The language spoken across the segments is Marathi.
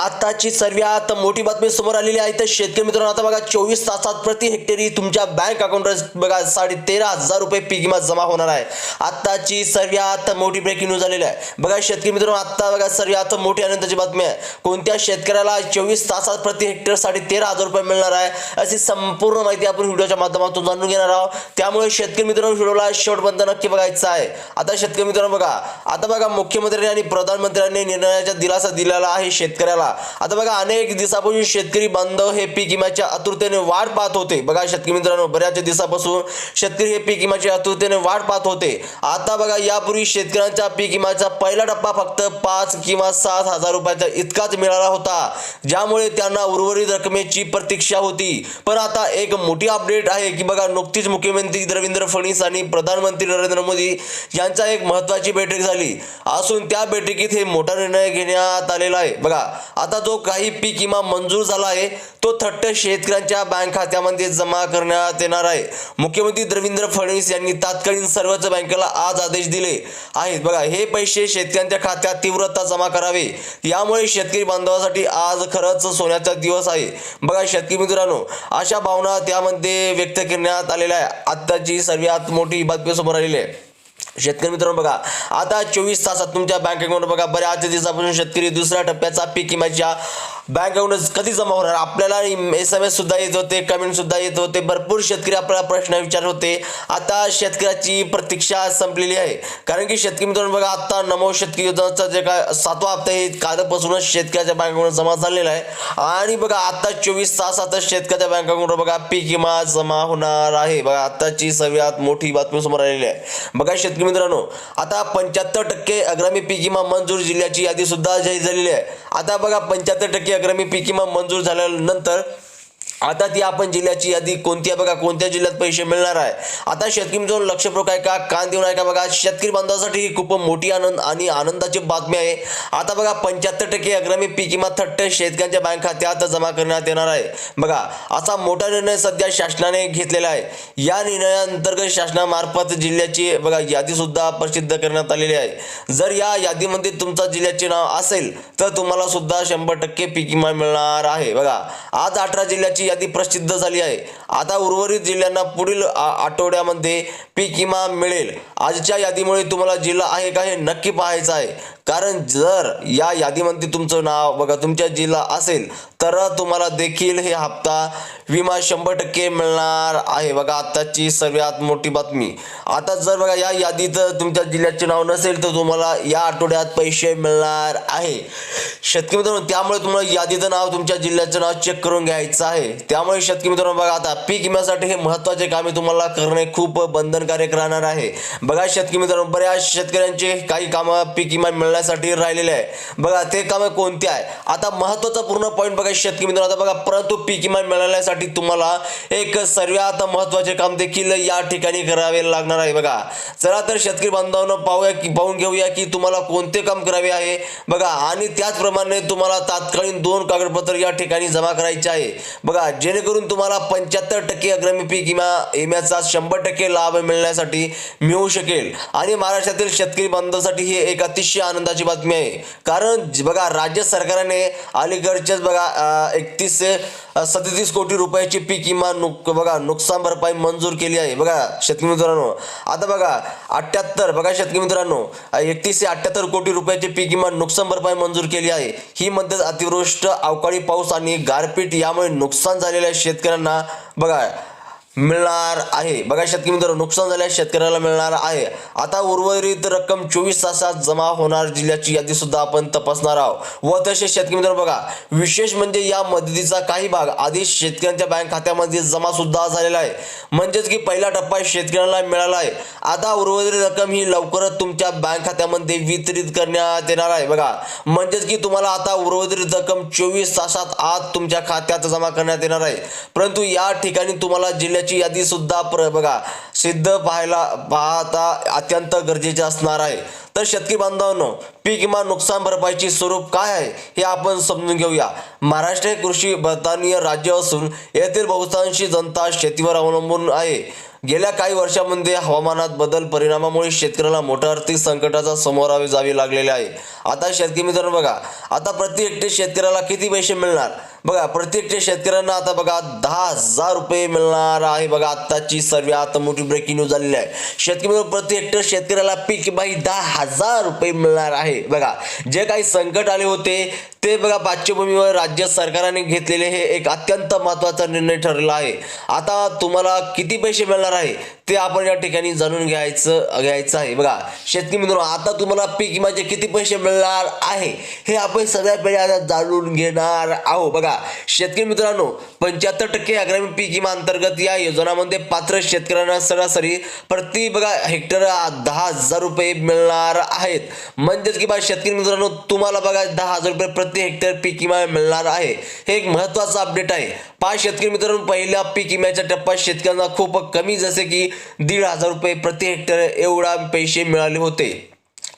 आताची सर्वात मोठी बातमी समोर आलेली आहे. तर शेतकरी मित्रांनो आता बघा चोवीस तासात प्रति हेक्टरी तुमच्या बँक अकाउंटवर बघा साडे तेरा हजार रुपये पीक विमा जमा होणार आहे. आताची सर्वात मोठी ब्रेकिंग न्यूज आलेली आहे. बघा शेतकरी मित्रांनो आता बघा सर्वात मोठी आनंदाची बातमी आहे. कोणत्या शेतकऱ्याला चोवीस तासात प्रति हेक्टर साडे तेरा हजार रुपये मिळणार आहे अशी संपूर्ण माहिती आपण व्हिडिओच्या माध्यमातून जाणून घेणार आहोत. त्यामुळे शेतकरी मित्रांनो व्हिडिओला शेवटपर्यंत नक्की बघायचं आहे. आता शेतकरी मित्रांनो बघा आता बघा मुख्यमंत्र्यांनी आणि प्रधानमंत्र्यांनी निर्णयाचा दिलासा दिलेला आहे शेतकऱ्याला. आता बघा अनेक दिवसापासून शेतकरी बांधव हे पीक विम्याच्या आतुरतेने वाट पाहत होते. बघा शेतकरी मित्रांनो बऱ्याच दिवसापासून शेतकरी हे पीक विम्याची आतुरतेने वाट पाहत होते. आता बघा यापूर्वी शेतकऱ्यांच्या पीक विम्याचा पहिला टप्पा फक्त पाच किंवा सात हजार रुपयाचा इतकाच मिळाला होता. ज्यामुळे त्यांना उर्वरित रकमेची प्रतीक्षा होती. पण आता एक मोठी अपडेट आहे की बघा नुकतीच मुख्यमंत्री देवेंद्र फडणवीस आणि प्रधानमंत्री नरेंद्र मोदी यांचा एक महत्वाची बैठक झाली. असून त्या बैठकीत हे मोठा निर्णय घेण्यात आलेला आहे. बघा आता जो काही पीक विमा मंजूर झाला आहे तो थट्ट शेतकऱ्यांच्या बँक खात्यामध्ये जमा करण्यात येणार आहे. मुख्यमंत्री देवेंद्र फडणवीस यांनी तात्कालीन सर्वच बँकेला आज आदेश दिले आहेत. बघा हे पैसे शेतकऱ्यांच्या खात्यात तीव्रता जमा करावे. यामुळे शेतकरी बांधवासाठी आज खरंच सोन्याचा दिवस आहे. बघा शेतकरी मित्रांनो अशा भावना त्यामध्ये व्यक्त करण्यात आलेल्या आहे आत्ताची सर्वात मोठी बातमी समोर आलेली आहे. शेतकरी मित्रांनो बघा आता चोवीस तासात तुमच्या बँक अकाउंट बघा बऱ्याच दिवसापासून शेतकरी दुसऱ्या टप्प्याचा पीक विम्याच्या बँक अकाउंट कधी जमा होणार? आपल्याला एस एम एस सुद्धा येत होते कमेंट सुद्धा येत होते भरपूर शेतकरी आपल्याला प्रश्न विचारत होते. आता शेतकऱ्याची प्रतीक्षा संपलेली आहे. कारण की शेतकरी मित्रांनो बघा आता नमो शेतकरी योजनाचा जे काय सातवा हप्ता आहे कालपासूनच शेतकऱ्याच्या बँक अकाउंट जमा झालेला आहे. आणि बघा आता चोवीस तासातच शेतकऱ्याच्या बँक अकाउंटवर बघा पीक विमा जमा होणार आहे. बघा आताची सगळ्यात मोठी बातमी समोर आलेली आहे. बघा शेतकरी मित्रांनो आता पंच्याहत्तर टक्के अग्रामी पीक विमा मंजूर जिल्ह्याची यादी सुद्धा जाहीर झालेली आहे. आता बघा पंच्याहत्तर टक्के अग्रामी पीक विमा मंजूर झाल्यानंतर आता ती आपण जिल्ह्याची यादी कोणती आहे बघा कोणत्या जिल्ह्यात पैसे मिळणार आहे? आता शेतकरी मित्रांनो लक्षपूर्वक आहे का? कान देऊन आहे का बघा? शेतकरी बांधवासाठी ही खूप मोठी आनंद आणि आनंदाची बातमी आहे. आता बघा पंच्याहत्तर टक्के अग्रमी पीक विमा थट्ट शेतकऱ्यांच्या बँक खात्यात जमा करण्यात येणार आहे. बघा असा मोठा निर्णय सध्या शासनाने घेतलेला आहे. या निर्णयाअंतर्गत शासनामार्फत जिल्ह्याची बघा यादी सुद्धा प्रसिद्ध करण्यात आलेली आहे. जर या यादीमध्ये तुमचा जिल्ह्याचे नाव असेल तर तुम्हाला सुद्धा शंभर टक्के पीक विमा मिळणार आहे. बघा आज अठरा जिल्ह्याची यादी प्रसिद्ध झाली आहे. आता उर्वरित जिल्ह्यांना पुढील आठवड्यामध्ये पीक विमा मिळेल. आजच्या यादीमुळे तुम्हाला जिल्हा आहे का हे नक्की पाहायचं आहे. कारण जर या यादीमध्ये तुमचं नाव बघा तुमच्या जिल्हा असेल तर तुम्हाला देखील हे हप्ता विमा शंभर टक्के मिळणार आहे. बघा आत्ताची सर्वात मोठी बातमी. आता जर बघा या यादीत तुमच्या जिल्ह्याचे नाव नसेल तर तुम्हाला या आठवड्यात पैसे मिळणार आहे. शेतकरी मित्रांनो त्यामुळे तुम्हाला यादीचं नाव तुमच्या जिल्ह्याचं नाव चेक करून घ्यायचं आहे. त्यामुळे शेतकरी मित्रांनो बघा आता पीक विम्यासाठी हे महत्त्वाचे कामे तुम्हाला करणे खूप बंधनकारक राहणार आहे. बघा शेतकरी मित्रांनो बऱ्याच शेतकऱ्यांचे काही कामं पीक विमा मिळणार मिळण्यासाठी राहिलेले आहे. बघा ते कामं कोणते आहे? आता महत्त्वाचा पूर्ण पॉईंट बघा शेतकरी मित्रांनो. आता बघा परंतु पीक विमा मिळवण्यासाठी तुम्हाला एक सर्वात महत्त्वाचे काम देखील या ठिकाणी करावे लागणार आहे. बघा चला तर शेतकरी बांधवांनो पाहूया की पाहून घेऊया की तुम्हाला कोणते काम करावे आहे. बघा आणि त्याचप्रमाणे तुम्हाला तात्कालीन दोन कागदपत्र या ठिकाणी जमा करायचे आहे. बघा जेणेकरून तुम्हाला पंच्याहत्तर टक्के अग्रमी पीक विमा विम्याचा शंभर टक्के लाभ मिळण्यासाठी मिळू शकेल. आणि महाराष्ट्रातील शेतकरी बांधवांसाठी हे एक अतिशय आनंद आनंदाची बातमी आहे. कारण बघा राज्य सरकारने अलीकडच्याच बघा एकतीस सदतीस कोटी रुपयाची पीक विमा नुक बघा नुकसान भरपाई मंजूर केली आहे. बघा शेतकरी मित्रांनो आता बघा अठ्याहत्तर बघा शेतकरी मित्रांनो एकतीस ते अठ्याहत्तर कोटी रुपयाची पीक विमा नुकसान भरपाई मंजूर केली आहे. ही मदत अतिवृष्ट अवकाळी पाऊस आणि गारपीट यामुळे नुकसान झालेल्या शेतकऱ्यांना बघा मिळणार आहे. बघा शेतकरी मित्र नुकसान झाल्यास शेतकऱ्याला मिळणार आहे. आता उर्वरित रक्कम चोवीस तासात जमा होणार जिल्ह्याची यादी सुद्धा आपण तपासणार आहोत. व तसेच शेतकरी मित्र बघा विशेष म्हणजे या मदतीचा काही भाग आधी शेतकऱ्यांच्या बँक खात्यामध्ये जमा सुद्धा झालेला आहे. म्हणजेच की पहिला टप्पा शेतकऱ्यांना मिळाला आहे. आता उर्वरित रक्कम ही लवकरच तुमच्या बँक खात्यामध्ये वितरित करण्यात येणार आहे. बघा म्हणजेच की तुम्हाला आता उर्वरित रक्कम चोवीस तासात आत तुमच्या खात्यात जमा करण्यात येणार आहे. परंतु या ठिकाणी तुम्हाला त्याची यादी सुद्धा प्र बघा सिद्ध पाहायला पाहता अत्यंत गरजेचे असणार आहे. तर शेतकरी बांधवांनो पीक विमा नुकसान भरपाईचे स्वरूप काय आहे हे आपण समजून घेऊया. महाराष्ट्र हे कृषी प्रधानीय राज्य असून येथील बहुतांशी जनता शेतीवर अवलंबून आहे. गेल्या काही वर्षांमध्ये हवामानात बदल परिणामामुळे शेतकऱ्याला मोठ्या आर्थिक संकटाचा समोरावे जावे लागलेले आहे. आता शेतकरी मित्रांनो बघा आता प्रति हेक्टर शेतकऱ्याला किती पैसे मिळणार? बघा प्रत्येक शेतकऱ्यांना आता बघा दहा हजार रुपये मिळणार आहे. बघा आत्ताची सर्वात मोठी ब्रेकिंग न्यूज झालेली आहे. शेतकरी प्रत्येक प्रति हेक्टर शेतकऱ्याला पीक बाई दहा हजार रुपये मिळणार आहे. बघा जे काही संकट आले होते ते बघा पार्श्वभूमीवर राज्य सरकारने घेतलेले हे एक अत्यंत महत्त्वाचा निर्णय ठरलेला आहे. आता तुम्हाला किती पैसे मिळणार आहे? ते आपण या ठिकाणी जाणून घ्यायचं घ्यायचं आहे. बघा शेतकरी मित्रांनो आता तुम्हाला पीक विम्याचे किती पैसे मिळणार आहे हे आपण सगळ्यात पहिले आता जाणून घेणार आहोत. बघा शेतकरी मित्रांनो पंच्याहत्तर टक्के अग्रामीण पीक विमा अंतर्गत या योजनामध्ये पात्र शेतकऱ्यांना सरासरी प्रति बघा हेक्टर दहा हजार रुपये मिळणार आहेत. म्हणजेच की बा शेतकरी मित्रांनो तुम्हाला बघा दहा हजार रुपये प्रति हेक्टर पीक विमा मिळणार आहे. हे एक महत्त्वाचं अपडेट आहे. पाच शेतकरी मित्रांनो पहिल्या पीक विम्याच्या टप्प्यात शेतकऱ्यांना खूप कमी जसे की दीड हजार रुपये प्रति हेक्टर एवढा पैसे मिळाले होते.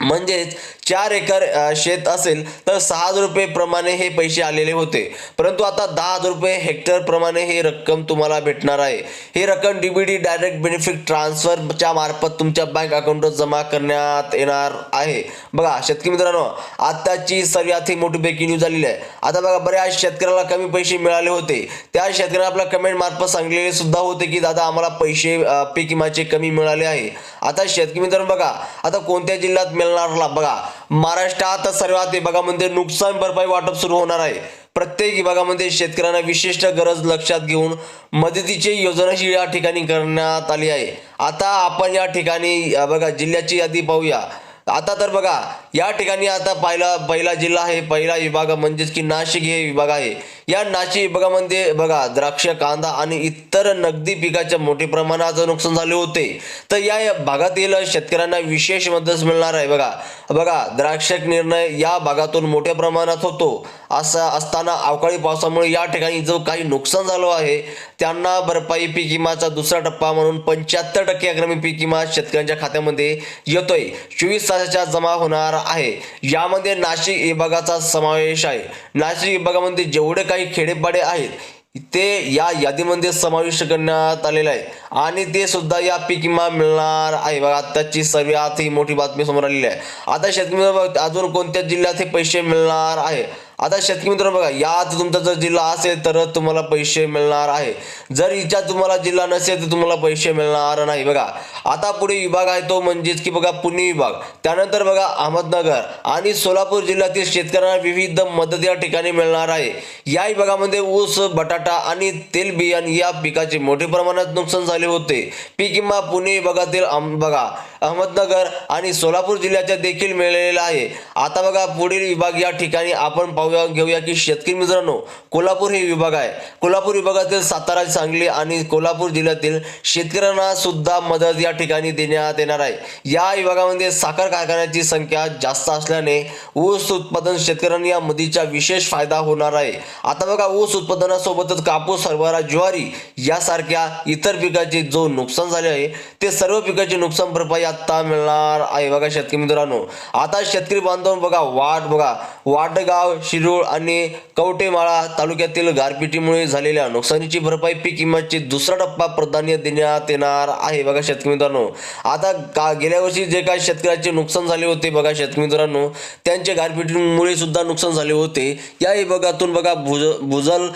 म्हणजेच चार एकर शेत असेल तर सहा हजार रुपये प्रमाणे हे पैसे आलेले होते. परंतु आता दहा हजार रुपये हेक्टर प्रमाणे हे रक्कम तुम्हाला भेटणार आहे. ही रक्कम D B T direct benefit ट्रान्सफरच्या मार्फत तुमच्या बँक अकाउंटवर जमा करण्यात येणार आहे. बघा शेतकरी मित्रांनो आत्ताची सर्वात ही मोठी ब्रेकिंग न्यूज झालेली आहे. आता बघा बऱ्याच शेतकऱ्याला कमी पैसे मिळाले होते. त्या शेतकऱ्याने आपल्या कमेंट मार्फत सांगलेले सुद्धा होते की दादा आम्हाला पैसे पीक विमाचे कमी मिळाले आहे. आता शेतकरी मित्रांनो बघा आता कोणत्या जिल्ह्यात मिळणार बघा. महाराष्ट्रात सर्वात विभागामध्ये नुकसान भरपाई वाटप सुरू होणार आहे. प्रत्येक विभागामध्ये शेतकऱ्यांना विशिष्ट गरज लक्षात घेऊन मदतीची योजनाही या ठिकाणी करण्यात आली आहे. आता आपण या ठिकाणी बघा जिल्ह्याची यादी पाहूया. आता तर बघा या ठिकाणी आता पहिला पहिला जिल्हा आहे पहिला विभाग म्हणजेच की नाशिक हे विभाग आहे. या नाशिक विभागामध्ये बघा द्राक्ष कांदा आणि इतर नगदी पिकाच्या मोठ्या प्रमाणात नुकसान झाले होते. तर या भागातील शेतकऱ्यांना विशेष मदत मिळणार आहे. बघा बघा द्राक्षक निर्णय या भागातून मोठ्या प्रमाणात होतो. असा असताना अवकाळी पावसामुळे या ठिकाणी जो काही नुकसान झालं आहे त्यांना भरपाई पीक विमाचा दुसरा टप्पा म्हणून पंच्याहत्तर टक्के अग्रमी पीक विमा शेतकऱ्यांच्या खात्यामध्ये येतोय. चोवीस तासाच्या जमा होणार आहे. यामध्ये नाशिक विभागाचा समावेश आहे. नाशिक विभागामध्ये जेवढे काही खेडेपाडे आहेत ते या यादीमध्ये समाविष्ट करण्यात आलेलं आहे. आणि ते सुद्धा या पीक विमा मिळणार आहे. बघा आताची सर्वात ही मोठी बातमी समोर आलेली आहे. आता शेतकरी अजून कोणत्या जिल्ह्यात हे पैसे मिळणार आहे? आता शेतकरी मित्रांनो बघा यात तुमचा जर जिल्हा असेल तर तुम्हाला पैसे मिळणार आहे. जर हिच्या तुम्हाला जिल्हा नसेल तर तुम्हाला पैसे मिळणार नाही. बघा आता पुढे विभाग आहे तो म्हणजेच की बघा पुणे विभाग. त्यानंतर बघा अहमदनगर आणि सोलापूर जिल्ह्यातील शेतकऱ्यांना विविध मदत या ठिकाणी मिळणार आहे. या विभागामध्ये ऊस बटाटा आणि तेल बियाण या पिकाचे मोठ्या प्रमाणात नुकसान झाले होते. पीक विमा पुणे विभागातील बघा अहमदनगर आणि सोलापूर जिल्ह्याच्या देखील मिळालेला आहे. आता बघा पुढील विभाग या ठिकाणी आपण पाहू घेऊया की शेतकरी मित्रांनो कोल्हापूर हे विभाग आहे. कोल्हापूर विभागातील सातारा सांगली आणि कोल्हापूर जिल्ह्यातील शेतकऱ्यांना सुद्धा मदत या ठिकाणी देण्यात येणार आहे. या विभागामध्ये साखर कारखान्याची संख्या जास्त असल्याने ऊस उत्पादन शेतकऱ्यांना या मदतीचा विशेष फायदा होणार आहे. आता बघा ऊस उत्पादनासोबतच कापूस हरभरा ज्वारी यासारख्या इतर पिकाचे जो नुकसान झाले आहे ते सर्व पिकाचे नुकसान भरपाई आता मिळणार आहे. बघा शेतकरी मित्रांनो आता शेतकरी बांधव बघा वाट बघा. वाटगाव शिरूळ आणि कवटेमाळा तालुक्यातील गारपिटीमुळे झालेल्या नुकसानीची भरपाई पीक विम्याची दुसरा टप्पा प्राधान्य देण्यात येणार आहे. बघा शेतकरी मित्रांनो आता का गेल्या वर्षी जे काही शेतकऱ्याचे नुकसान झाले होते बघा शेतकरी मित्रांनो त्यांचे गारपिटीमुळे सुद्धा नुकसान झाले होते. या विभागातून बघा भुज भुजल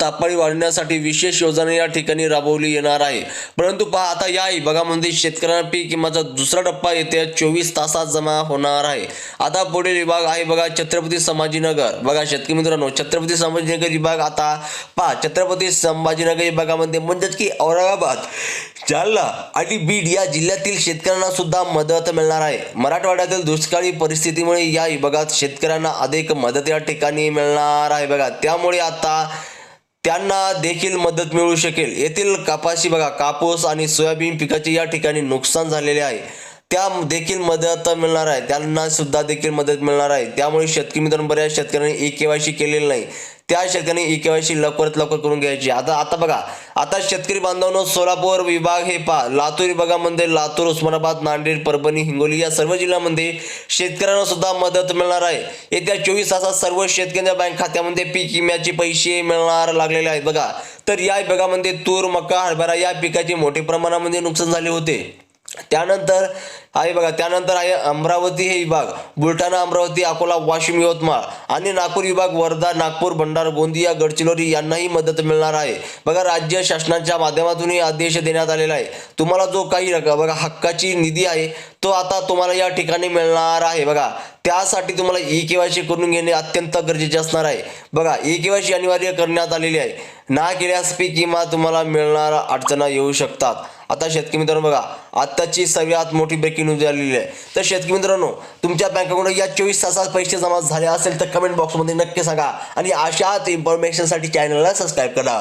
तापमानी वाढवण्यासाठी विशेष योजना या ठिकाणी राबवली येणार आहे. परंतु पहा आता या विभागामध्ये म्हणजे शेतकऱ्यांना पीक विमाचा दुसरा टप्पा येत्या चोवीस तासात जमा होणार आहे. आता पुढील विभाग आहे बघा छत्रपती संभाजीनगर. बघा शेतकरी मित्रांनो छत्रपती संभाजीनगर विभाग आता पहा छत्रपती संभाजीनगर विभागामध्ये म्हणजेच की औरंगाबाद जालना आणि बीड या जिल्ह्यातील शेतकऱ्यांना सुद्धा मदत मिळणार आहे. मराठवाड्यातील दुष्काळी परिस्थितीमुळे या विभागात शेतकऱ्यांना अधिक मदत या ठिकाणी मिळणार आहे बघा. त्यामुळे आता त्यांना देखील मदत मिळू शकेल. येथील कापाशी बघा कापूस आणि सोयाबीन पिकाचे या ठिकाणी नुकसान झालेले आहे. त्या देखील मदत मिळणार आहे. त्यांना सुद्धा देखील मदत मिळणार आहे. त्यामुळे शेतकरी मित्रांनो बऱ्याच शेतकऱ्यांनी ई केवायसी केलेली नाही. त्या शेतकऱ्यांनी ई केवायसी लवकरात लवकर करून घ्यायची. आता आता बघा आता शेतकरी बांधवांनो सोलापूर विभाग हे पा लातूर विभागामध्ये लातूर उस्मानाबाद नांदेड परभणी हिंगोली या सर्व जिल्ह्यामध्ये शेतकऱ्यांना सुद्धा मदत मिळणार आहे. येत्या चोवीस तासात सर्व शेतकऱ्यांच्या बँक खात्यामध्ये पीक विम्याचे पैसे मिळणार लागलेले आहेत. बघा तर या विभागामध्ये तूर मका हरभरा या पिकाचे मोठ्या प्रमाणामध्ये नुकसान झाले होते. त्यानंतर आहे बघा त्यानंतर आहे अमरावती हे विभाग. बुलढाणा अमरावती अकोला वाशिम यवतमाळ आणि नागपूर विभाग वर्धा नागपूर भंडारा गोंदिया गडचिरोली यांनाही मदत मिळणार आहे. बघा राज्य शासनाच्या माध्यमातून हे आदेश देण्यात आलेला आहे. तुम्हाला जो काही बघा हक्काची निधी आहे तो आता तुम्हाला या ठिकाणी मिळणार आहे. बघा त्यासाठी तुम्हाला ई केवायसी करून घेणे अत्यंत गरजेचे असणार आहे. बघा ई केवायसी अनिवार्य करण्यात आलेली आहे. ना केल्यास पीक विमा तुम्हाला मिळणार अडचणा येऊ शकतात. आता शेतकरी मित्रांनो बघा आत्ताची सगळ्यात मोठी ब्रेकिंग न्यूज आलेली आहे. तर शेतकरी मित्रांनो तुमच्या बँक या चोवीस तासात पैसे जमा झाले असेल तर कमेंट बॉक्समध्ये नक्की सांगा आणि अशाच इन्फॉर्मेशनसाठी चॅनलला सबस्क्राईब करा.